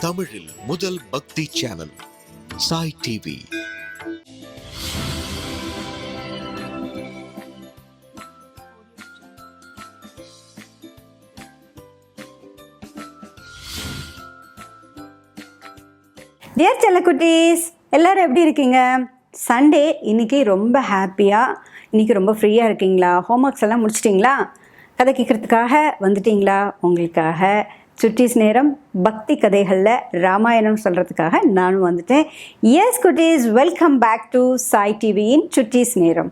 தமிழில் முதல் பக்தி சேனல் சாய் டிவி. டியர் செல்லக்குட்டீஸ் எல்லாரும் எப்படி இருக்கீங்க? சண்டே இன்னைக்கு ரொம்ப ஹாப்பியாக இன்னைக்கு ரொம்ப ஃப்ரீயாக இருக்கீங்களா? ஹோம்ஒர்க்ஸ் எல்லாம் முடிச்சிட்டிங்களா? கதை கேட்குறதுக்காக வந்துட்டீங்களா? உங்களுக்காக. சுட்டீஸ் நேரம் பக்தி கதைகளில் ராமாயணம் சொல்கிறதுக்காக நானும் வந்துட்டேன். எஸ் குட்டீஸ் வெல்கம் பேக் டு சாய் டிவியின் சுட்டீஸ் நேரம்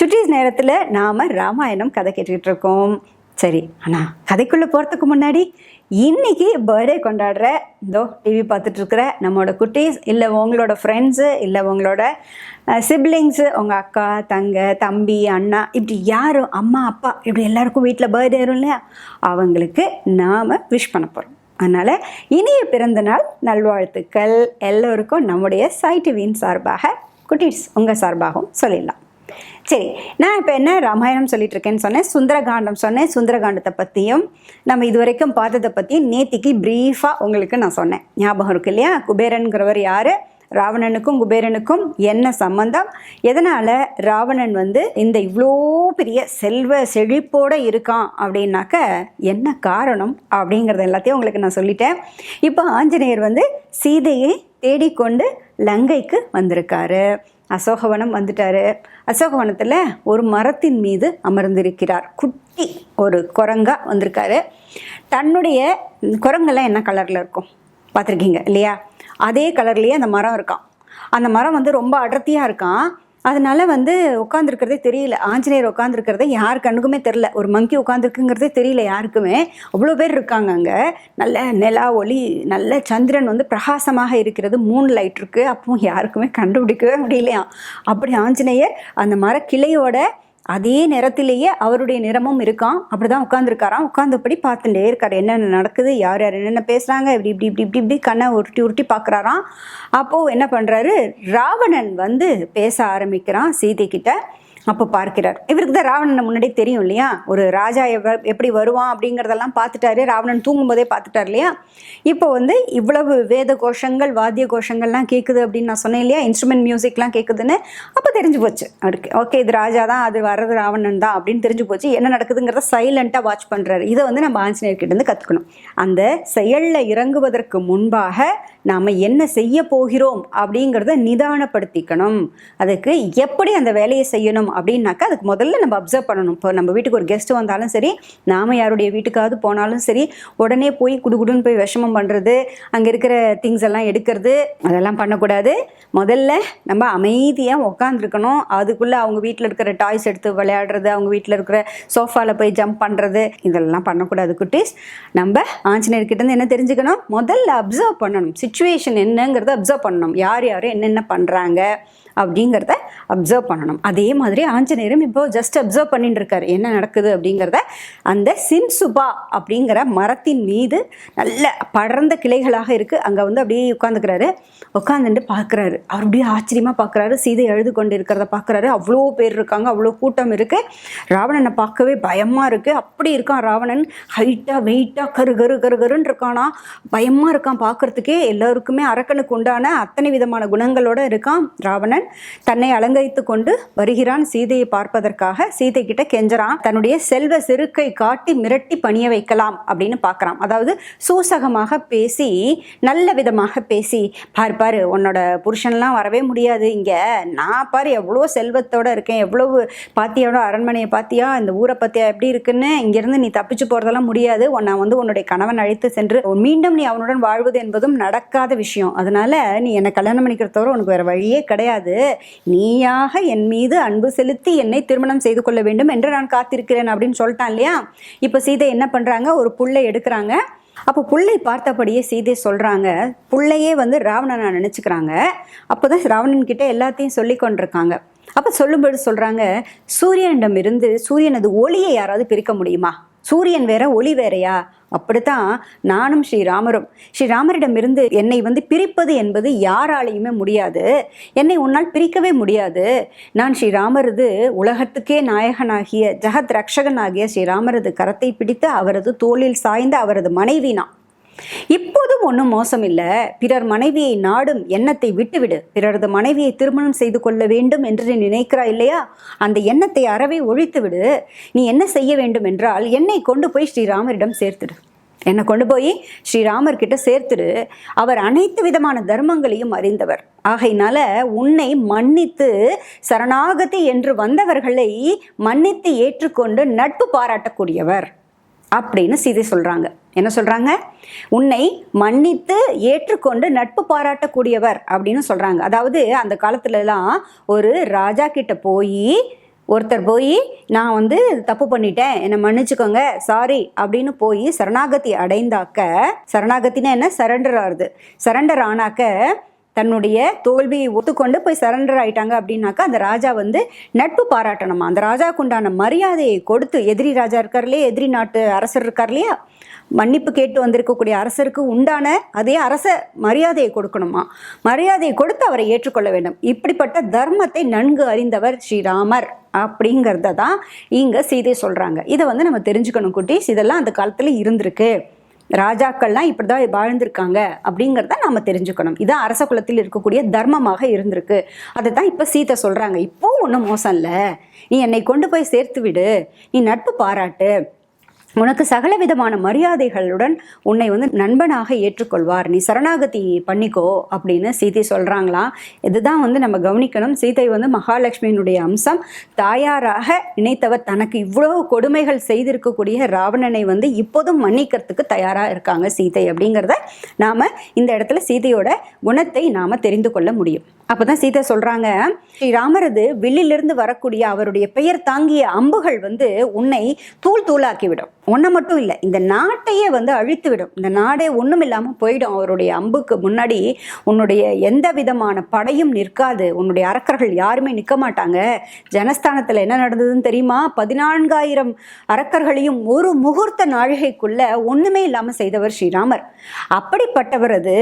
சுட்டீஸ் நேரத்தில் நாம் ராமாயணம் கதை கேட்டுக்கிட்டு இருக்கோம். சரி ஆனால் கதைக்குள்ளே போகிறதுக்கு முன்னாடி இன்னைக்கு பர்த்டே கொண்டாடுற இதோ டிவி பார்த்துட்டு இருக்கிற நம்மளோட குட்டீஸ் இல்லை உங்களோட ஃப்ரெண்ட்ஸு இல்லை உங்களோட சிப்ளிங்ஸு உங்கள் அக்கா தங்க தம்பி அண்ணா இப்படி யாரும் அம்மா அப்பா இப்படி எல்லாருக்கும் வீட்டில் பர்த்டே வரும் இல்லையா? அவங்களுக்கு நாம் விஷ் பண்ண போகிறோம் அதனால் இனிய பிறந்தநாள் நல்வாழ்த்துக்கள். எல்லோருக்கும் நம்முடைய சாய் டிவியின் சார்பாக குட்டீஸ் உங்கள் சார்பாகவும் சொல்லிடலாம். சரி நான் இப்போ என்ன ராமாயணம் சொல்லிட்டு இருக்கேன்னு சொன்னேன் சுந்தரகாண்டம் சொன்னேன் சுந்தரகாண்டத்தை பற்றியும் நம்ம இதுவரைக்கும் பார்த்ததை பற்றியும் நேத்திக்கு ப்ரீஃபாக உங்களுக்கு நான் சொன்னேன். ஞாபகம் இருக்கு இல்லையா? குபேரன்கிறவர் யார்? ராவணனுக்கும் குபேரனுக்கும் என்ன சம்பந்தம்? எதனால் ராவணன் வந்து இந்த இவ்வளோ பெரிய செல்வ செழிப்போடு இருக்கான் அப்படின்னாக்க என்ன காரணம் அப்படிங்கிறது எல்லாத்தையும் உங்களுக்கு நான் சொல்லிட்டேன். இப்போ ஆஞ்சநேயர் வந்து சீதையை தேடிக்கொண்டு லங்கைக்கு வந்திருக்காரு. அசோகவனம் வந்துட்டாரு. அசோகவனத்தில் ஒரு மரத்தின் மீது அமர்ந்திருக்கிறார். குட்டி ஒரு குரங்கா வந்திருக்காரு. தன்னுடைய குரங்கெல்லாம் என்ன கலரில் இருக்கும்? பார்த்துருக்கீங்க இல்லையா? அதே கலர்லேயே அந்த மரம் இருக்கான் அந்த மரம் வந்து ரொம்ப அடர்த்தியாக இருக்கான் அதனால வந்து உட்காந்துருக்கிறதே தெரியல. ஆஞ்சநேயர் உட்காந்துருக்கிறதே யார் கண்ணுக்குமே தெரில ஒரு மங்கி உட்காந்துருக்குங்கிறதே தெரியல யாருக்குமே. அவ்வளோ பேர் இருக்காங்க அங்கே. நல்ல நிலா ஒளி நல்ல சந்திரன் வந்து பிரகாசமாக இருக்கிறது. மூணு லைட் இருக்குது அப்பவும் யாருக்குமே கண்டுபிடிக்கவே முடியலையா அப்படி ஆஞ்சநேயர் அந்த மரக்கிளையோட அதே நிறத்திலேயே அவருடைய நிறமும் இருக்கான் அப்படி தான் உட்காந்துருக்காராம் உட்காந்தபடி பார்த்துட்டே இருக்கார். என்னென்ன நடக்குது? யார் யார் என்னென்ன பேசுகிறாங்க இப்படி இப்படி இப்படி இப்படி இப்படி கண்ணை உருட்டி உருட்டி பார்க்குறாராம். அப்போது என்ன பண்ணுறாரு ராவணன் வந்து பேச ஆரம்பிக்கிறான் சீதை கிட்ட அப்போ பார்க்கிறார். இவருக்கு தான் ராவணனை முன்னாடி தெரியும் இல்லையா? ஒரு ராஜா எவ- எப்படி வருவான் அப்படிங்கிறதெல்லாம் பார்த்துட்டாரு. ராவணன் தூங்கும்போதே பார்த்துட்டார் இல்லையா? இப்போ வந்து இவ்வளவு வேத கோஷங்கள் வாத்திய கோஷங்கள்லாம் கேட்குது அப்படின்னு நான் சொன்னேன் இல்லையா? இன்ஸ்ட்ருமெண்ட் மியூசிக்லாம் கேட்குதுன்னு அப்போ தெரிஞ்சு போச்சு அவருக்கு. ஓகே இது ராஜா தான் அது வர்றது ராவணன் தான் அப்படின்னு தெரிஞ்சு போச்சு. என்ன நடக்குதுங்கிறத சைலண்ட்டாக வாட்ச் பண்ணுறாரு இதை வந்து நம்ம ஆஞ்சநேயர் இருந்து கற்றுக்கணும் அந்த செயலில் இறங்குவதற்கு முன்பாக நாம் என்ன செய்ய போகிறோம் அப்படிங்கிறத நிதானப்படுத்திக்கணும். அதுக்கு எப்படி அந்த வேலையை செய்யணும் அப்படின்னாக்கா அதுக்கு முதல்ல நம்ம அப்சர்வ் பண்ணணும். இப்போ நம்ம வீட்டுக்கு ஒரு கெஸ்ட் வந்தாலும் சரி நாம் யாருடைய வீட்டுக்காவது போனாலும் சரி உடனே போய் குடுகுடுன்னு போய் விஷமம் பண்ணுறது அங்கே இருக்கிற திங்ஸ் எல்லாம் எடுக்கிறது அதெல்லாம் பண்ணக்கூடாது. முதல்ல நம்ம அமைதியாக உட்காந்துருக்கணும் அதுக்குள்ளே அவங்க வீட்டில் இருக்கிற டாய்ஸ் எடுத்து விளையாடுறது அவங்க வீட்டில் இருக்கிற சோஃபாவில் போய் ஜம்ப் பண்ணுறது இதெல்லாம் பண்ணக்கூடாது குட்டீஸ். நம்ம ஆஞ்சநேயர் இருந்து என்ன தெரிஞ்சுக்கணும்? முதல்ல அப்சர்வ் பண்ணணும். சுச்சுவேஷன் என்னங்கிறத அப்சர்வ் பண்ணணும். யார் யார் என்னென்ன பண்ணுறாங்க அப்படிங்கிறத அப்சர்வ் பண்ணணும். அதே மாதிரி ஆஞ்சநேயரும் இப்போ ஜஸ்ட் அப்சர்வ் பண்ணிட்டு இருக்காரு என்ன நடக்குது அப்படிங்கிறத? அந்த சின்சுபா அப்படிங்கிற மரத்தின் மீது நல்ல படர்ந்த கிளைகளாக இருக்குது அங்கே வந்து அப்படியே உட்காந்துக்கிறாரு உட்காந்துட்டு பார்க்குறாரு. அவர் அப்படியே ஆச்சரியமாக பார்க்குறாரு. சீதை எழுது கொண்டு இருக்கிறத பார்க்குறாரு. அவ்வளோ பேர் இருக்காங்க. அவ்வளோ கூட்டம் இருக்குது ராவணனை பார்க்கவே பயமாக இருக்குது அப்படி இருக்கான் ராவணன். ஹைட்டாக வெயிட்டாக கரு கரு கரு கருன்னு இருக்கானா? பயமாக இருக்கான் பார்க்கறதுக்கே. எல்லாருக்குமே அரக்கனுக்கு உண்டான அத்தனை விதமான குணங்களோட இருக்கான் ராவணன். தன்னை அலங்கரித்து கொண்டு வருகிறான் சீதையை பார்ப்பதற்காக சீதை கிட்ட கெஞ்சறான். தன்னுடைய செல்வ செருக்கை காட்டி மிரட்டி பணிய வைக்கலாம் அப்படின்னு பார்க்கறான். அதாவது சூசகமாக பேசி நல்ல விதமாக பேசி பாரு பாரு உன்னோட புருஷன்லாம் வரவே முடியாது. இங்கே நான் பாரு எவ்வளோ செல்வத்தோட இருக்கேன் எவ்வளவு பாத்தியோட அரண்மனையை பாத்தியா இந்த ஊரை பத்தியா எப்படி இருக்குன்னு இங்கேருந்து நீ தப்பிச்சு போகிறதெல்லாம் முடியாது. உன்னை வந்து உன்னுடைய கணவன் அழைத்து சென்று மீண்டும் நீ அவனுடன் வாழ்வது என்பதும் நடக்காத விஷயம். அதனால நீ என்னை கல்யாணம் பண்ணிக்கிறதோட உனக்கு வேற வழியே கிடையாது. நீயாக என் மீது அன்பு செலுத்தி என்னை திருமணம் செய்து கொள்ள வேண்டும் என்று நான் காத்திருக்கிறேன் அப்படின்னு சொல்லிட்டான் இல்லையா? இப்போ சீதை என்ன பண்ணுறாங்க ஒரு புல்லை எடுக்கிறாங்க. அப்போ புள்ளை பார்த்தபடியே சீதை சொல்கிறாங்க புள்ளையே வந்து ராவணனை நினச்சிக்கிறாங்க. அப்போ தான் ராவணன் கிட்டே எல்லாத்தையும் சொல்லி கொண்டிருக்காங்க. அப்போ சொல்லும்போது சொல்கிறாங்க சூரியனிடம் இருந்து சூரியனது ஒளியை யாராவது பிரிக்க முடியுமா? சூரியன் வேற ஒளி வேறையா? அப்படித்தான் நானும் ஸ்ரீராமரும். ஸ்ரீராமரிடமிருந்து என்னை வந்து பிரிப்பது என்பது யாராலையுமே முடியாது. என்னை உன்னால் பிரிக்கவே முடியாது. நான் ஸ்ரீராமரது உலகத்துக்கே நாயகனாகிய ஜெகத் ரக்ஷகனாகிய ஸ்ரீராமரது கரத்தை பிடித்து அவரது தோளில் சாய்ந்த அவரது மனைவி நான். இப்போதும் ஒன்றும் மோசம் இல்லை பிறர் மனைவியை நாடும் எண்ணத்தை விட்டுவிடு. பிறரது மனைவியை திருமணம் செய்து கொள்ள வேண்டும் என்று நீ நினைக்கிறாய் இல்லையா? அந்த எண்ணத்தை அறவே ஒழித்து விடு நீ என்ன செய்ய வேண்டும் என்றால் என்னை கொண்டு போய் ஸ்ரீராமரிடம் சேர்த்துடு. என்னை கொண்டு போய் ஸ்ரீராமர்கிட்ட சேர்த்துடு. அவர் அனைத்து விதமான தர்மங்களையும் அறிந்தவர். ஆகையினால உன்னை மன்னித்து சரணாகதி என்று வந்தவர்களை மன்னித்து ஏற்றுக்கொண்டு நட்பு பாராட்டக்கூடியவர். அப்படின்னு சீதை சொல்றாங்க. என்ன சொல்றாங்க? உன்னை மன்னித்து ஏற்றுக்கொண்டு நட்பு பாராட்டக்கூடியவர் அப்படின்னு சொல்றாங்க. அதாவது அந்த காலத்துல எல்லாம் ஒரு ராஜா கிட்ட போய் ஒருத்தர் போய் நான் வந்து தப்பு பண்ணிட்டேன் என்னை மன்னிச்சுக்கோங்க சாரி அப்படின்னு போய் சரணாகதி அடைந்தாக்க சரணாகத்தினா என்ன? சரண்டர் ஆகுது. சரண்டர் ஆனாக்க தன்னுடைய தோல்வியை ஒத்துக்கொண்டு போய் சரண்டர் ஆயிட்டாங்க அப்படின்னாக்கா அந்த ராஜா வந்து நட்பு பாராட்டணுமா? அந்த ராஜாவுக்கு உண்டான மரியாதையை கொடுத்து எதிரி ராஜா இருக்கார் இல்லையா? எதிரி நாட்டு அரசர் இருக்கார் இல்லையா? மன்னிப்பு கேட்டு வந்திருக்கக்கூடிய அரசருக்கு உண்டான அதே அரச மரியாதையை கொடுக்கணுமா? மரியாதையை கொடுத்து அவரை ஏற்றுக்கொள்ள வேண்டும். இப்படிப்பட்ட தர்மத்தை நன்கு அறிந்தவர் ஸ்ரீராமர் அப்படிங்கிறத தான் இங்கே சீதை சொல்கிறாங்க இதை வந்து நம்ம தெரிஞ்சுக்கணும் குட்டீஸ். இதெல்லாம் அந்த காலத்தில் இருந்திருக்கு. ராஜாக்கள்லாம் இப்படி தான் வாழ்ந்திருக்காங்க அப்படிங்கிறத நாம் தெரிஞ்சுக்கணும். இது அரச குலத்தில் இருக்கக்கூடிய தர்மமாக இருந்திருக்கு. அதை தான் இப்போ சீத்தை சொல்கிறாங்க இப்போ ஒன்றும் மோசம் இல்லை. நீ என்னை கொண்டு போய் சேர்த்து விடு. நீ நட்பு பாராட்டு. உனக்கு சகல விதமான மரியாதைகளுடன் உன்னை வந்து நண்பனாக ஏற்றுக்கொள்வார். நீ சரணாகதி பண்ணிக்கோ அப்படின்னு சீதை சொல்கிறாங்களாம் இதுதான் வந்து நம்ம கவனிக்கணும். சீதை வந்து மகாலட்சுமியினுடைய அம்சம். தாயாராக நினைத்தவர் தனக்கு இவ்வளவு கொடுமைகள் செய்திருக்கக்கூடிய ராவணனை வந்து இப்போதும் மன்னிக்கிறதுக்கு தயாராக இருக்காங்க சீதை அப்படிங்கிறத நாம் இந்த இடத்துல சீதையோட குணத்தை நாம் தெரிந்து கொள்ள முடியும். அப்பதான் சீதை சொல்றாங்க ஸ்ரீராமரது வில்லிலிருந்து வரக்கூடிய அவருடைய பெயர் தாங்கிய அம்புகள் வந்து உன்னை தூள் தூளாக்கிவிடும். ஒன்றை மட்டும் இல்லை இந்த நாட்டையே வந்து அழித்து விடும் இந்த நாடே ஒன்றும் இல்லாமல் போயிடும். அவருடைய அம்புக்கு முன்னாடி உன்னுடைய எந்த விதமான படையும் நிற்காது. உன்னுடைய அரக்கர்கள் யாருமே நிற்க மாட்டாங்க. ஜனஸ்தானத்தில் என்ன நடந்ததுன்னு தெரியுமா? பதினான்காயிரம் அரக்கர்களையும் ஒரு முகூர்த்த நாழிகைக்குள்ள ஒன்றுமே இல்லாமல் செய்தவர் ஸ்ரீராமர். அப்படிப்பட்டவரது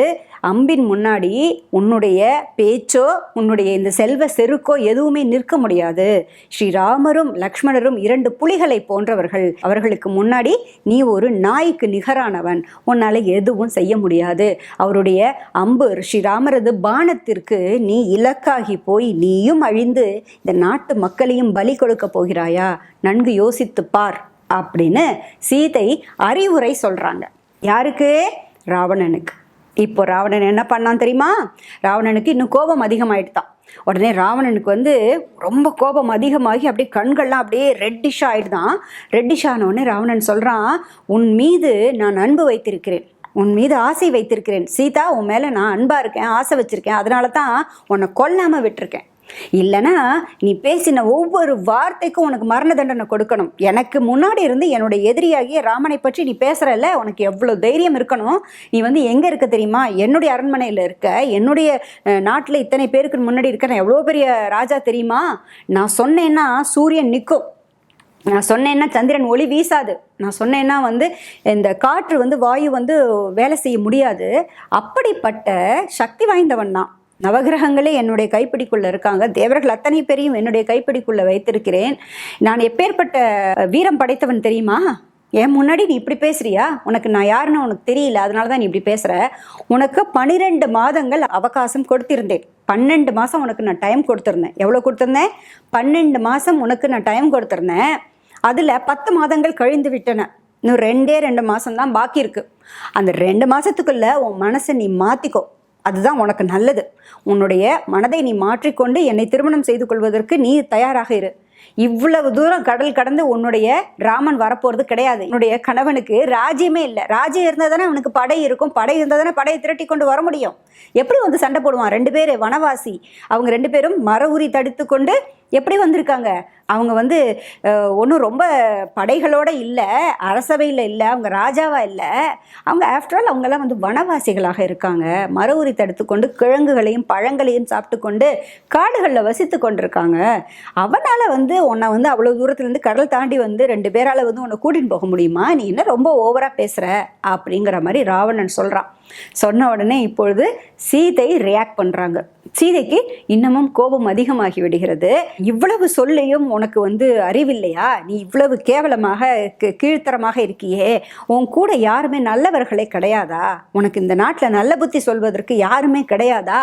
அம்பின் முன்னாடி உன்னுடைய பேச்சோ உன்னுடைய இந்த செல்வ செருக்கோ எதுவுமே நிற்க முடியாது. ஸ்ரீராமரும் லக்ஷ்மணரும் இரண்டு புலிகளை போன்றவர்கள். அவர்களுக்கு முன்னாடி முன்னாடி நீ ஒரு நாய்க்கு நிகரானவன். உன்னால் எதுவும் செய்ய முடியாது. அவருடைய அம்பு ஸ்ரீராமரது பானத்திற்கு நீ இலக்காகி போய் நீயும் அழிந்து இந்த நாட்டு மக்களையும் பலி கொடுக்க போகிறாயா? நன்கு யோசித்து பார் அப்படின்னு சீதை அறிவுரை சொல்றாங்க. யாருக்கு? ராவணனுக்கு. இப்போ ராவணன் என்ன பண்ணான் தெரியுமா? ராவணனுக்கு இன்னும் கோபம் அதிகமாயிட்டு தான் உடனே ராவணனுக்கு வந்து ரொம்ப கோபம் அதிகமாகி அப்படியே கண்கள்லாம் அப்படியே ரெட்டிஷ் ஆயிடுதான். ரெட்டிஷ் ஆன உடனே ராவணன் சொல்கிறான் உன் மீது நான் அன்பு வைத்திருக்கிறேன். உன் மீது ஆசை வைத்திருக்கிறேன். சீதா உன் மேலே நான் அன்பாக இருக்கேன் ஆசை வச்சுருக்கேன். அதனால தான் உன்னை கொல்லாமல் விட்டுருக்கேன். இல்லைனா நீ பேசின ஒவ்வொரு வார்த்தைக்கும் உனக்கு மரண தண்டனை கொடுக்கணும். எனக்கு முன்னாடி இருந்து என்னோட எதிரியாகிய ராமனை பற்றி நீ பேசுகிறல்ல உனக்கு எவ்வளோ தைரியம் இருக்கணும்? நீ வந்து எங்கே இருக்க தெரியுமா? என்னுடைய அரண்மனையில் இருக்க என்னுடைய நாட்டில் இத்தனை பேருக்கு முன்னாடி இருக்க நான் எவ்வளோ பெரிய ராஜா தெரியுமா? நான் சொன்னேன்னா சூரியன் நிற்கும் நான் சொன்னேன்னா சந்திரன் ஒளி வீசாது. நான் சொன்னேன்னா வந்து இந்த காற்று வந்து வாயு வந்து வேலை செய்ய முடியாது. அப்படிப்பட்ட சக்தி வாய்ந்தவன் தான் நவகிரகங்களே என்னுடைய கைப்பிடிக்குள்ள இருக்காங்க. தேவர்கள் அத்தனை பேரையும் என்னுடைய கைப்பிடிக்குள்ள வைத்திருக்கிறேன். நான் எப்பேற்பட்ட வீரம் படைத்தவன் தெரியுமா? என் முன்னாடி நீ இப்படி பேசுறியா? உனக்கு நான் யாருன்னு உனக்கு தெரியல. அதனால தான் நீ இப்படி பேசுற. உனக்கு பன்னிரெண்டு மாதங்கள் அவகாசம் கொடுத்திருந்தேன். பன்னெண்டு மாதம் உனக்கு நான் டைம் கொடுத்துருந்தேன். எவ்வளோ கொடுத்துருந்தேன்? பன்னெண்டு மாதம் உனக்கு நான் டைம் கொடுத்துருந்தேன். அதில் பத்து மாதங்கள் கழிந்து விட்டன. இன்னும் ரெண்டே ரெண்டு மாதம் தான் பாக்கி இருக்குது அந்த ரெண்டு மாதத்துக்குள்ளே உன் மனசை நீ மாற்றிக்கோ அதுதான் உனக்கு நல்லது. உன்னுடைய மனதை நீ மாற்றிக்கொண்டு என்னை திருமணம் செய்து கொள்வதற்கு நீ தயாராக இரு. இவ்வளவு தூரம் கடல் கடந்து உன்னுடைய ராமன் வரப்போறது கிடையாது. உன்னுடைய கணவனுக்கு ராஜ்யமே இல்லை. ராஜ்யம் இருந்தால் தானே அவனுக்கு படை இருக்கும். படை இருந்தால் தானே படையை திரட்டி கொண்டு வர முடியும். எப்படி வந்து சண்டை போடுவான்? ரெண்டு பேர் வனவாசி. அவங்க ரெண்டு பேரும் மர உரி தடுத்து கொண்டு எப்படி வந்திருக்காங்க? அவங்க வந்து ஒன்றும் ரொம்ப படைகளோடு இல்லை அரசவையில் இல்லை அவங்க ராஜாவாக இல்லை. அவங்க ஆஃப்டர் ஆல் அவங்கெல்லாம் வந்து வனவாசிகளாக இருக்காங்க. மர உரி தடுத்துக்கொண்டு கிழங்குகளையும் பழங்களையும் சாப்பிட்டு கொண்டு காடுகளில் வசித்து கொண்டிருக்காங்க. அவனால் வந்து உன்னை வந்து அவ்வளோ தூரத்துலேருந்து கடல் தாண்டி வந்து ரெண்டு பேரால் வந்து உன்னை கூட்டின்னு போக முடியுமா? நீ என்ன ரொம்ப ஓவராக பேசுகிற அப்படிங்கிற மாதிரி ராவணன் சொல்கிறான் சொன்ன உடனே இப்பொழுது சீதை ரியாக்ட் பண்ணுறாங்க சீதைக்கு இன்னமும் கோபம் அதிகமாகி விடுகிறது. இவ்வளவு சொல்லியும் உனக்கு வந்து அறிவில்லையா? நீ இவ்வளவு கேவலமாக கீ- கீழ்த்தரமாக இருக்கியே. உன் கூட யாருமே நல்லவர்களே கிடையாதா? உனக்கு இந்த நாட்டில் நல்ல புத்தி சொல்வதற்கு யாருமே கிடையாதா?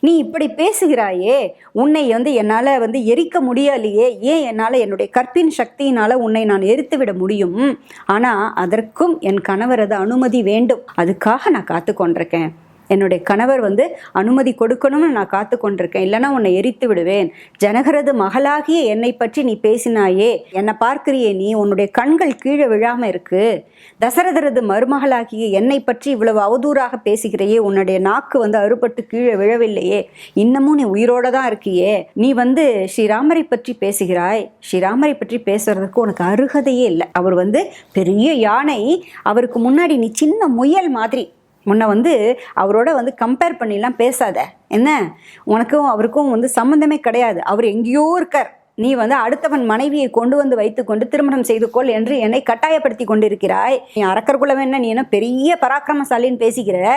நீ இப்படி பேசுகிறாயே. உன்னை வந்து என்னால் வந்து எரிக்க முடியலையே. ஏன் என்னால் என்னுடைய கற்பின் சக்தியினால் உன்னை நான் எரித்து விட முடியும்? ஆனால் அதற்கும் என் கணவரது அனுமதி வேண்டும். அதுக்காக நான் காத்து கொண்டிருக்கேன் என்னுடைய கணவர் வந்து அனுமதி கொடுக்கணும்னு நான் காத்து கொண்டிருக்கேன். இல்லைன்னா உன்னை எரித்து விடுவேன். ஜனகரது மகளாகிய என்னை பற்றி நீ பேசினாயே. என்னை பார்க்கிறியே நீ. உன்னுடைய கண்கள் கீழே விழாம இருக்கு. தசரதரது மருமகளாகிய என்னை பற்றி இவ்வளவு அவதூறாக பேசுகிறையே. உன்னுடைய நாக்கு வந்து அறுபட்டு கீழே விழவில்லையே. இன்னமும் நீ உயிரோட தான் இருக்கியே. நீ வந்து ஸ்ரீராமரை பற்றி பேசுகிறாய். ஸ்ரீராமரை பற்றி பேசுறதுக்கு உனக்கு அருகதையே இல்லை. அவர் வந்து பெரிய யானை. அவருக்கு முன்னாடி நீ சின்ன முயல் மாதிரி முன்ன வந்து அவரோட வந்து கம்பேர் பண்ணிலாம் பேசாத. என்ன? உனக்கும் அவருக்கும் வந்து சம்மந்தமே கிடையாது. அவர் எங்கேயோ இருக்கார். நீ வந்து அடுத்தவன் மனைவியை கொண்டு வந்து வைத்துக்கொண்டு திருமணம் செய்து கொள் என்று என்னை கட்டாயப்படுத்தி கொண்டிருக்கிறாய். நீ அரக்கர் குலம் என்ன? நீ என்ன பெரிய பராக்கிரமசாலின்னு பேசிக்கிற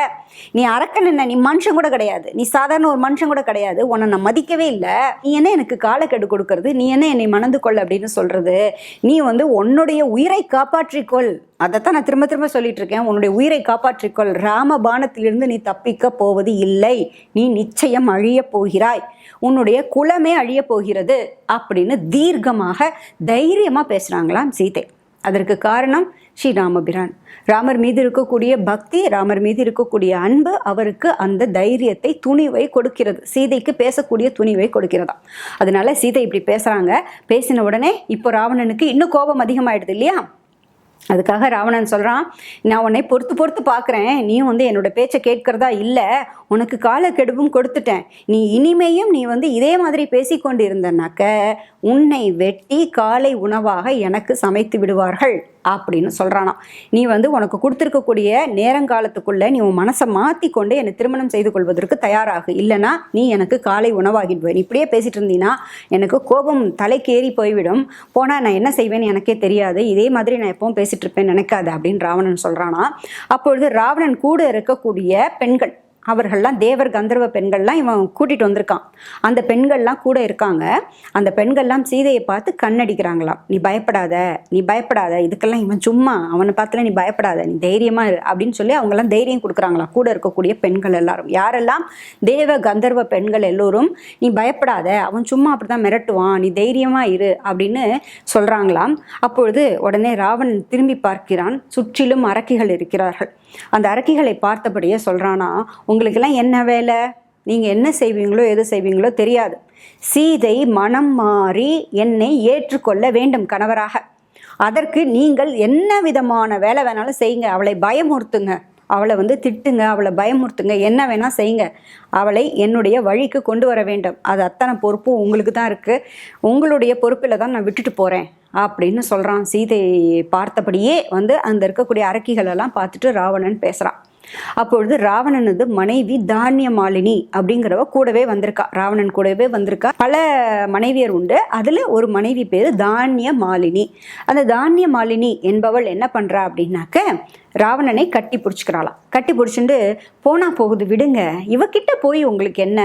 நீ அரக்கன் என்ன? நீ மனுஷன் கூட கிடையாது. நீ சாதாரண ஒரு மனுஷன் கூட கிடையாது. உன்னை நான் மதிக்கவே இல்லை. நீ என்ன எனக்கு காலக்கெடு கொடுக்கறது? நீ என்ன என்னை மணந்து கொள் அப்படின்னு சொல்றது? நீ வந்து உன்னுடைய உயிரை காப்பாற்றிக்கொள். அதைத்தான் நான் திரும்ப திரும்ப சொல்லிட்டு இருக்கேன். உன்னுடைய உயிரை காப்பாற்றிக்கொள். ராமபானத்திலிருந்து நீ தப்பிக்க போவது இல்லை. நீ நிச்சயம் அழியப் போகிறாய். உன்னுடைய குலமே அழியப் போகிறது. அப் அப்படின்னு தீர்க்கமாக தைரியமாக பேசுகிறாங்களாம் சீதை. அதற்கு காரணம் ஸ்ரீராமபிரான். ராமர் மீது இருக்கக்கூடிய பக்தி ராமர் மீது இருக்கக்கூடிய அன்பு அவருக்கு அந்த தைரியத்தை துணிவை கொடுக்கிறது. சீதைக்கு பேசக்கூடிய துணிவை கொடுக்கிறதா. அதனால சீதை இப்படி பேசுகிறாங்க பேசின உடனே இப்போ ராவணனுக்கு இன்னும் கோபம் அதிகமாயிடுது இல்லையா? அதுக்காக ராவணன் சொல்கிறான் நான் உன்னை பொறுத்து பொறுத்து பார்க்குறேன். நீயும் வந்து என்னோட பேச்சை கேட்கறதா இல்லை. உனக்கு காலக்கெடுவும் கொடுத்துட்டேன். நீ இனிமேயும் நீ வந்து இதே மாதிரி பேசிக்கொண்டு இருந்தனாக்க உன்னை வெட்டி காலை உணவாக எனக்கு சமைத்து விடுவார்கள். அப்படின்னு சொல்கிறானா நீ வந்து உனக்கு கொடுத்துருக்கக்கூடிய நேரங்காலத்துக்குள்ளே நீ உன் மனசை மாற்றி கொண்டு என்னை திருமணம் செய்து கொள்வதற்கு தயாராகு. இல்லைனா நீ எனக்கு காலை உணவாகிடுவேன். நீ இப்படியே பேசிட்டு இருந்தீன்னா எனக்கு கோபம் தலைக்கேறி போய்விடும். போனால் நான் என்ன செய்வேன்னு எனக்கே தெரியாது. இதே மாதிரி நான் எப்பவும் பேசிகிட்டு இருப்பேன் நினைக்காத அப்படின்னு ராவணன் சொல்கிறானா அப்பொழுது ராவணன் கூட இருக்கக்கூடிய பெண்கள் அவர்கள்லாம் தேவர் கந்தர்வ பெண்கள்லாம் இவன் கூட்டிகிட்டு வந்திருக்கான். அந்த பெண்கள்லாம் கூட இருக்காங்க. அந்த பெண்கள்லாம் சீதையை பார்த்து கண்ணடிக்கிறாங்களாம். நீ பயப்படாத நீ பயப்படாத இதுக்கெல்லாம் இவன் சும்மா அவனை பார்த்துல நீ பயப்படாத நீ தைரியமாக இரு அப்படின்னு சொல்லி அவங்கெல்லாம் தைரியம் கொடுக்குறாங்களாம். கூட இருக்கக்கூடிய பெண்கள் எல்லாரும். யாரெல்லாம்? தேவ கந்தர்வ பெண்கள் எல்லோரும் நீ பயப்படாத அவன் சும்மா அப்படிதான் மிரட்டுவான் நீ தைரியமாக இரு அப்படின்னு சொல்கிறாங்களாம் அப்பொழுது உடனே ராவணன் திரும்பி பார்க்கிறான். சுற்றிலும் அரக்கிகள் இருக்கிறார்கள். அந்த அரக்கிகளை பார்த்தபடியே சொல்கிறானா உங்களுக்கெல்லாம் என்ன வேலை? நீங்கள் என்ன செய்வீங்களோ எது செய்வீங்களோ தெரியாது. சீதை மனம் மாறி என்னை ஏற்றுக்கொள்ள வேண்டும் கணவராக. அதற்கு நீங்கள் என்ன விதமான வேலை வேணாலும் செய்யுங்க. அவளை பயமுறுத்துங்க. அவளை வந்து திட்டுங்க. அவளை பயமுறுத்துங்க. என்ன வேணால் செய்யுங்க. அவளை என்னுடைய வழிக்கு கொண்டு வர வேண்டும். அது அத்தனை பொறுப்பும் உங்களுக்கு தான் இருக்குது உங்களுடைய பொறுப்பில் தான் நான் விட்டுட்டு போகிறேன் அப்படின்னு சொல்கிறான் சீதையை பார்த்தபடியே வந்து அந்த இருக்கக்கூடிய அரக்கிகளெல்லாம் பார்த்துட்டு ராவணன் பேசுகிறான் அப்பொழுது ராவணனது மனைவி தானிய மாலினி அப்படிங்கிறவ கூடவே வந்திருக்கா. ராவணன் கூடவே வந்திருக்கா. பல மனைவியர் உண்டு. அதில் ஒரு மனைவி பேர் தானிய மாலினி. அந்த தானிய மாலினி என்பவள் என்ன பண்ணுறா அப்படின்னாக்க ராவணனை கட்டி பிடிச்சிக்கிறாளாம். கட்டி பிடிச்சிட்டு போனா போகுது விடுங்க. இவக்கிட்ட போய் உங்களுக்கு என்ன?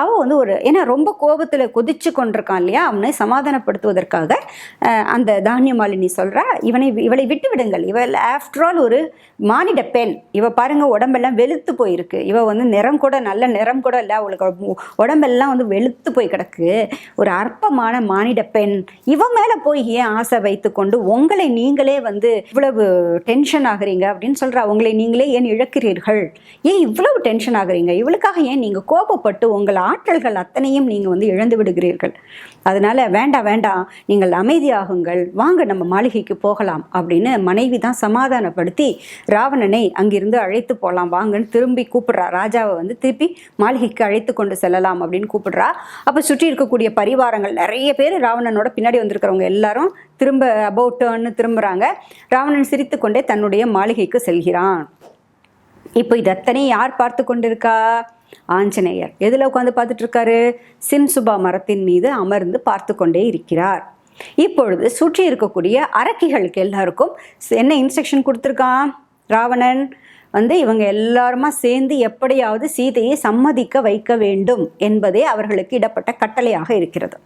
அவ வந்து ஒரு ஏன்னா ரொம்ப கோபத்தில் கொதிச்சு கொண்டிருக்கான் இல்லையா? அவனை சமாதானப்படுத்துவதற்காக அந்த தானிய மாலினி சொல்றா இவனை இவளை விட்டு விடுங்கள். இவள் ஆஃப்டர் ஆல் ஒரு மானிட பெண். இவ பாருங்க உடம்பெல்லாம் வெளுத்து போயிருக்கு. இவ வந்து நிறம் கூட நல்ல நிறம் கூட இல்லை அவளுக்கு உடம்பெல்லாம் வந்து வெளுத்து போய் கிடக்கு. ஒரு அற்பமான மானிட பெண். இவன் மேல போய் ஏன் ஆசை வைத்துக்கொண்டு உங்களை நீங்களே வந்து இவ்வளவு டென்ஷன் ஆகுறீங்க? அப்படின்னு சொல்கிறா உங்களை நீங்களே ஏன் இழக்கிறீர்கள்? ஏன் இவ்வளவு டென்ஷன் ஆகுறீங்க? இவளுக்காக ஏன் நீங்கள் கோபப்பட்டு உங்கள் ஆற்றல்கள் அத்தனையும் நீங்கள் வந்து இழந்து விடுகிறீர்கள்? அதனால் வேண்டாம் வேண்டாம். நீங்கள் அமைதியாகுங்கள். வாங்க நம்ம மாளிகைக்கு போகலாம் அப்படின்னு மனைவி தான் சமாதானப்படுத்தி ராவணனை அங்கிருந்து அழைத்து போகலாம் வாங்கன்னு திரும்பி கூப்பிடுறா. ராஜாவை வந்து திருப்பி மாளிகைக்கு அழைத்து கொண்டு செல்லலாம் அப்படின்னு கூப்பிடுறா. அப்போ சுற்றி இருக்கக்கூடிய பரிவாரங்கள் நிறைய பேர் ராவணனோட பின்னாடி வந்திருக்கிறவங்க எல்லாரும் திரும்ப அபவுட் டர்ன்னு திரும்புகிறாங்க ராவணன் சிரித்துக்கொண்டே தன்னுடைய மாளிகைக்கு செல்கிறான். இப்போ இது அத்தனை யார் பார்த்து கொண்டிருக்கா? ஆஞ்சநேயர். எதில் உட்காந்து பார்த்துட்டு இருக்காரு சிம்சுபா மரத்தின் மீது அமர்ந்து பார்த்து கொண்டே இருக்கிறார். இப்பொழுது சுற்றி இருக்கக்கூடிய அரக்கிகளுக்கு எல்லாருக்கும் என்ன இன்ஸ்ட்ரக்ஷன் கொடுத்துருக்கான்? ராவணன் வந்து இவங்க எல்லாருமா சேர்ந்து எப்படியாவது சீதையை சம்மதிக்க வைக்க வேண்டும் என்பதே அவர்களுக்கு இடப்பட்ட கட்டளையாக இருக்கிறது.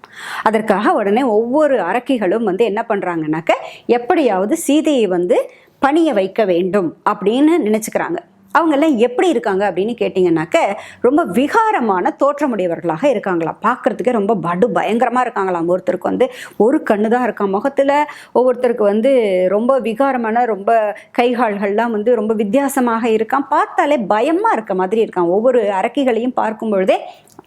அதற்காக உடனே ஒவ்வொரு அரக்கிகளும் வந்து என்ன பண்ணுறாங்கனாக்க எப்படியாவது சீதையை வந்து பணிய வைக்க வேண்டும் அப்படின்னு நினச்சிக்கிறாங்க. அவங்கெல்லாம் எப்படி இருக்காங்க அப்படின்னு கேட்டிங்கனாக்க ரொம்ப விகாரமான தோற்றமுடையவர்களாக இருக்காங்களாம். பார்க்குறதுக்கே ரொம்ப படு பயங்கரமாக இருக்காங்களாம். ஒருத்தருக்கு வந்து ஒரு கண்ணு தான் இருக்கான் முகத்தில் ஒவ்வொருத்தருக்கு வந்து ரொம்ப விகாரமான ரொம்ப கைகால்கள்லாம் வந்து ரொம்ப வித்தியாசமாக இருக்கான் பார்த்தாலே பயமாக இருக்க மாதிரி இருக்கான் ஒவ்வொரு அரக்கிகளையும் பார்க்கும் பொழுதே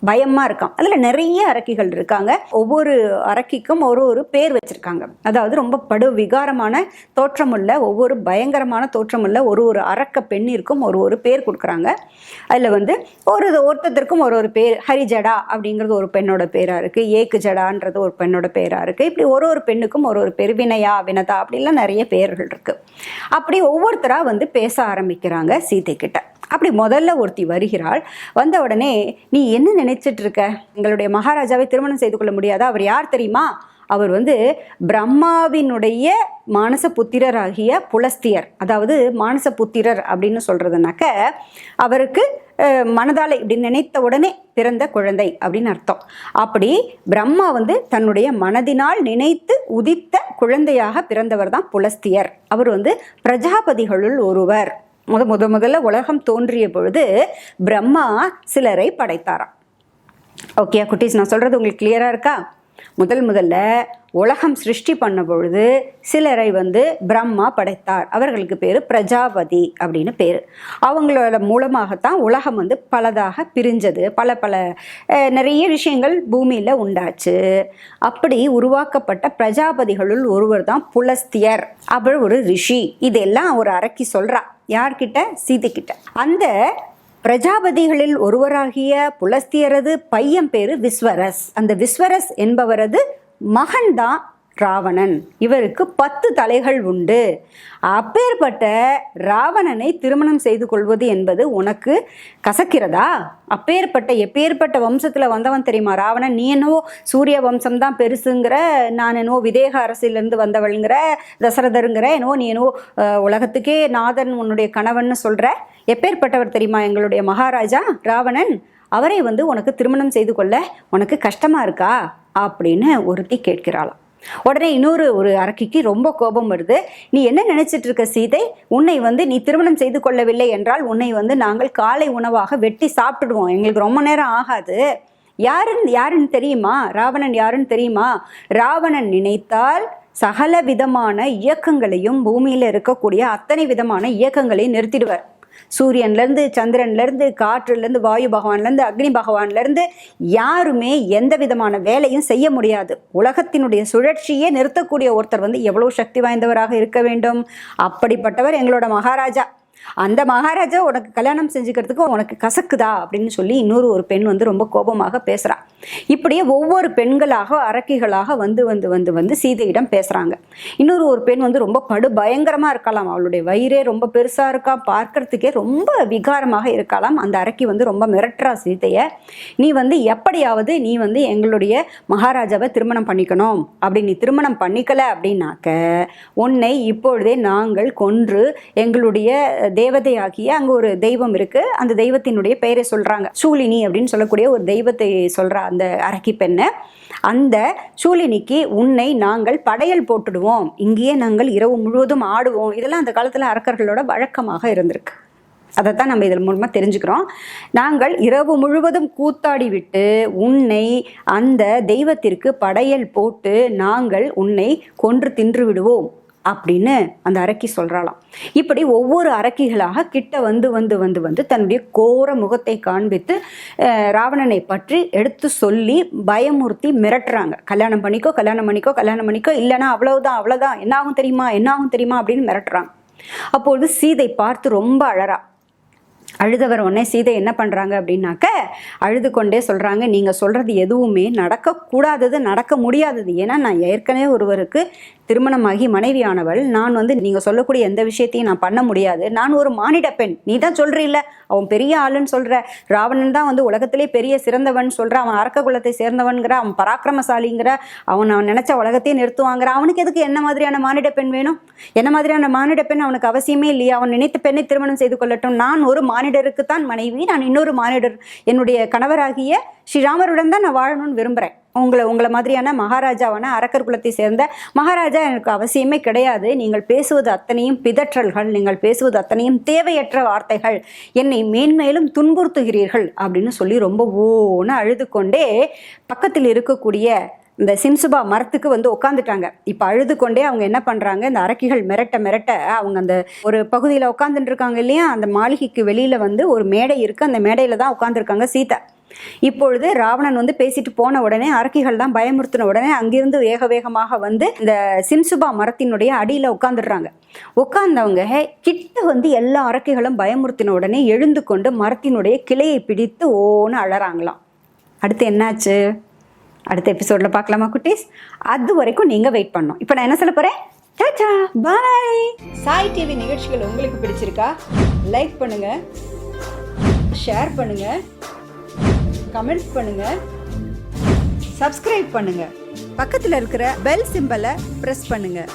பயமாக இருக்கான் அதில் நிறைய அரக்கிகள் இருக்காங்க. ஒவ்வொரு அரக்கிக்கும் ஒரு ஒரு பேர் வச்சுருக்காங்க. அதாவது ரொம்ப படு விகாரமான தோற்றமுள்ள ஒவ்வொரு பயங்கரமான தோற்றமுள்ள ஒரு ஒரு அரக்க பெண்ணிற்கும் ஒரு ஒரு பேர் கொடுக்குறாங்க. அதில் வந்து ஒரு ஒருத்தருக்கும் ஒரு ஒரு பேர் ஹரிஜடா அப்படிங்கிறது ஒரு பெண்ணோட பேராக இருக்குது ஏக்கு ஜடான்றது ஒரு பெண்ணோட பேராக இருக்குது இப்படி ஒரு ஒரு பெண்ணுக்கும் ஒரு ஒரு பேர் வினயா வினதா அப்படிலாம் நிறைய பேர்கள் இருக்குது அப்படி ஒவ்வொருத்தராக வந்து பேச ஆரம்பிக்கிறாங்க சீதை கிட்ட அப்படி முதல்ல ஒருத்தி வருகிறாள். வந்த உடனே நீ என்ன நினைச்சிட்டு இருக்க எங்களுடைய மகாராஜாவை திருமணம் செய்து கொள்ள முடியாதா? அவர் யார் தெரியுமா? அவர் வந்து பிரம்மாவினுடைய மானச புத்திரராகிய புலஸ்தியர். அதாவது மானச புத்திரர் அப்படின்னு சொல்றதுனாக்க அவருக்கு மனதாலை இப்படி நினைத்த உடனே பிறந்த குழந்தை அப்படின்னு அர்த்தம். அப்படி பிரம்மா வந்து தன்னுடைய மனதினால் நினைத்து உதித்த குழந்தையாக பிறந்தவர் தான் புலஸ்தியர். அவர் வந்து பிரஜாபதிகளுள் ஒருவர். முத முத முதல்ல உலகம் தோன்றிய பொழுது பிரம்மா சிலரை படைத்தாராம். ஓகே குட்டீஸ் நான் சொல்கிறது உங்களுக்கு கிளியராக இருக்கா? முதல் முதல்ல உலகம் சிருஷ்டி பண்ண பொழுது சிலரை வந்து பிரம்மா படைத்தார். அவர்களுக்கு பேர் பிரஜாபதி அப்படின்னு பேர். அவங்களோட மூலமாகத்தான் உலகம் வந்து பலதாக பிரிஞ்சது. பல பல நிறைய விஷயங்கள் பூமியில் உண்டாச்சு. அப்படி உருவாக்கப்பட்ட பிரஜாபதிகளுள் ஒருவர் தான் புலஸ்தியர். அவர் ஒரு ரிஷி. இதெல்லாம் ஒரு அரக்கி சொல்கிறா யார்கிட்ட? சீதை அந்த பிரஜாபதிகளில் ஒருவராகிய புலஸ்தியரது பையன் பேரு விஸ்வரஸ். அந்த விஸ்வரஸ் என்பவரது மகன்தான் ராவணன். இவருக்கு பத்து தலைகள் உண்டு. அப்பேற்பட்ட ராவணனை திருமணம் செய்து கொள்வது என்பது உனக்கு கசக்கிறதா? அப்பேற்பட்ட எப்பேற்பட்ட வம்சத்தில் வந்தவன் தெரியுமா? ராவணன் நீ என்னவோ சூரிய வம்சம் தான் பெருசுங்கிற நான் என்னவோ விதேக அரசிலிருந்து வந்தவள்ங்கிற தசரதருங்கிற என்னவோ நீ என்னவோ உலகத்துக்கே நாதன் உன்னுடைய கணவன்னு சொல்கிற எப்பேற்பட்டவர் தெரியுமா எங்களுடைய மகாராஜா? ராவணன் அவரை வந்து உனக்கு திருமணம் செய்து கொள்ள உனக்கு கஷ்டமாக இருக்கா? அப்படின்னு ஒருத்தி கேட்கிறாளாம். உடனே இன்னொரு ஒரு அரக்கிக்கு ரொம்ப கோபம் வருது. நீ என்ன நினைச்சிட்டு இருக்க சீதை? உன்னை வந்து நீ திருமணம் செய்து கொள்ளவில்லை என்றால் உன்னை வந்து நாங்கள் காலை உணவாக வெட்டி சாப்பிட்டுடுவோம். எங்களுக்கு ரொம்ப நேரம் ஆகாது. யாருன்னு யாருன்னு தெரியுமா? ராவணன் யாருன்னு தெரியுமா? ராவணன் நினைத்தால் சகல விதமான இயக்கங்களையும் பூமியில் இருக்கக்கூடிய அத்தனை விதமான இயக்கங்களையும் நிறுத்திடுவார். சூரியன்லேருந்து சந்திரன்லேருந்து காற்றுலேருந்து வாயு பகவான்லேருந்து அக்னி பகவான்லேருந்து யாருமே எந்த விதமான வேலையும் செய்ய முடியாது. உலகத்தினுடைய சுழற்சியே நிறுத்தக்கூடிய ஒருத்தர் வந்து எவ்வளோ சக்தி வாய்ந்தவராக இருக்க வேண்டும்? அப்படிப்பட்டவர் எங்களோட மகாராஜா. அந்த மகாராஜா உனக்கு கல்யாணம் செஞ்சுக்கிறதுக்கு உனக்கு கசக்குதா? அப்படின்னு சொல்லி இன்னொரு ஒரு பெண் வந்து ரொம்ப கோபமாக பேசுகிறான் இப்படியே ஒவ்வொரு பெண்களாக அரக்கிகளாக வந்து வந்து வந்து வந்து சீதையிடம் பேசுகிறாங்க இன்னொரு ஒரு பெண் வந்து ரொம்ப படு பயங்கரமாக இருக்கலாம். அவளுடைய வயிறே ரொம்ப பெருசாக இருக்கா? பார்க்கறதுக்கே ரொம்ப விகாரமாக இருக்கலாம். அந்த அரக்கி வந்து ரொம்ப மிரட்டுறா சீதையை. நீ வந்து எப்படியாவது நீ வந்து எங்களுடைய மகாராஜாவை திருமணம் பண்ணிக்கணும். அப்படி நீ திருமணம் பண்ணிக்கல அப்படின்னாக்க உன்னை இப்பொழுதே நாங்கள் கொன்று எங்களுடைய தேவதையாகிய அங்கே ஒரு தெய்வம் இருக்குது அந்த தெய்வத்தினுடைய பெயரை சொல்கிறாங்க சூலினி அப்படின்னு சொல்லக்கூடிய ஒரு தெய்வத்தை சொல்கிறா அந்த அரக்கி பெண்ணை. அந்த சூழினிக்கு உன்னை நாங்கள் படையல் போட்டுடுவோம். இங்கேயே நாங்கள் இரவு முழுவதும் ஆடுவோம். இதெல்லாம் அந்த காலத்தில் அரக்கர்களோட வழக்கமாக இருந்திருக்கு. அதைத்தான் நம்ம இதன் மூலமாக தெரிஞ்சுக்கிறோம். நாங்கள் இரவு முழுவதும் கூத்தாடி விட்டு உன்னை அந்த தெய்வத்திற்கு படையல் போட்டு நாங்கள் உன்னை கொன்று தின்று விடுவோம். அப்படின்னு அந்த அரக்கி சொல்கிறாளாம் இப்படி ஒவ்வொரு அரக்கிகளாக கிட்ட வந்து வந்து வந்து வந்து தன்னுடைய கோர முகத்தை காண்பித்து ராவணனை பற்றி எடுத்து சொல்லி பயமுறுத்தி மிரட்டுறாங்க. கல்யாணம் பண்ணிக்கோ கல்யாணம் பண்ணிக்கோ கல்யாணம் பண்ணிக்கோ இல்லைனா அவ்வளோதான் அவ்வளோதான் என்னாகும் தெரியுமா என்னாகும் தெரியுமா அப்படின்னு மிரட்டுறாங்க. அப்பொழுது சீதை பார்த்து ரொம்ப அழறா. அழுதவர் உடனே சீதை என்ன பண்ணுறாங்க அப்படின்னாக்க அழுது கொண்டே சொல்கிறாங்க நீங்கள் சொல்கிறது எதுவுமே நடக்கக்கூடாதது நடக்க முடியாதது. ஏன்னா நான் ஏற்கனவே ஒருவருக்கு திருமணமாகி மனைவியானவள் நான் வந்து நீங்கள் சொல்லக்கூடிய எந்த விஷயத்தையும் நான் பண்ண முடியாது. நான் ஒரு மானிட பெண். நீ தான் சொல்கிறீல்ல அவன் பெரிய ஆளுன்னு சொல்கிற ராவணன் தான் வந்து உலகத்திலே பெரிய சிறந்தவன் சொல்கிற அவன் அரக்க குலத்தை சேர்ந்தவன்கிற. அவன் பராக்கிரமசாலிங்கிற. அவன் அவன் நினச்ச உலகத்தையே நிறுத்துவாங்கிற. அவனுக்கு எதுக்கு என்ன மாதிரியான மானிட பெண் வேணும்? என்ன மாதிரியான மானிட பெண் அவனுக்கு அவசியமே இல்லையா. அவன் நினைத்த பெண்ணை திருமணம் செய்து கொள்ளட்டும். நான் ஒரு மானிடருக்கு தான் மனைவி. நான் இன்னொரு மானிடர் என்னுடைய கணவராகிய ஸ்ரீராமருடன் தான் நான் வாழணும்னு விரும்புகிறேன் உங்களை உங்களை மாதிரியான மகாராஜாவான அரக்கர் குலத்தை சேர்ந்த மகாராஜா எனக்கு அவசியமே கிடையாது. நீங்கள் பேசுவது அத்தனையும் பிதற்றல்கள் நீங்கள் பேசுவது அத்தனையும் தேவையற்ற வார்த்தைகள். என்னை மேன்மேலும் துன்புறுத்துகிறீர்கள் அப்படின்னு சொல்லி ரொம்ப ஓன்னு அழுது கொண்டே பக்கத்தில் இருக்கக்கூடிய இந்த சிம்சுபா மரத்துக்கு வந்து உட்காந்துட்டாங்க இப்போ அழுது கொண்டே அவங்க என்ன பண்ணுறாங்க இந்த அரக்கிகள் மிரட்ட மிரட்ட அவங்க அந்த ஒரு பகுதியில் உட்காந்துட்டு இருக்காங்க இல்லையா? அந்த மாளிகைக்கு வெளியில் வந்து ஒரு மேடை இருக்குது அந்த மேடையில் தான் உட்காந்துருக்காங்க சீதா. இப்பொழுது ராவணன் வந்து பேசிட்டு போன உடனே அரக்கிகள் தான் பயமுறுத்தின உடனே அங்கிருந்து வேக வேகமாக வந்து இந்த சிம்சுபா மரத்தினுடைய அடியில் உட்காந்துடுறாங்க உட்கார்ந்தவங்க கிட்ட வந்து எல்லா அரக்கிகளும் பயமுறுத்தின உடனே எழுந்து கொண்டு மரத்தினுடைய கிளையை பிடித்து ஓன்னு அழறாங்களாம். அடுத்து என்னாச்சு? அடுத்த எபிசோடில் பார்க்கலாமா குட்டீஸ்? அது வரைக்கும் நீங்கள் வெயிட் பண்ணணும். இப்போ நான் என்ன சொல்ல போகிறேன் டாடா பாய் சாய் டிவி நிகழ்ச்சிகள் உங்களுக்கு பிடிச்சிருக்கா? லைக் பண்ணுங்க ஷேர் பண்ணுங்க கமெண்ட்ஸ் பண்ணுங்க சப்ஸ்கிரைப் பண்ணுங்க. பக்கத்தில் இருக்கிற பெல் சிம்பலை ப்ரெஸ் பண்ணுங்கள்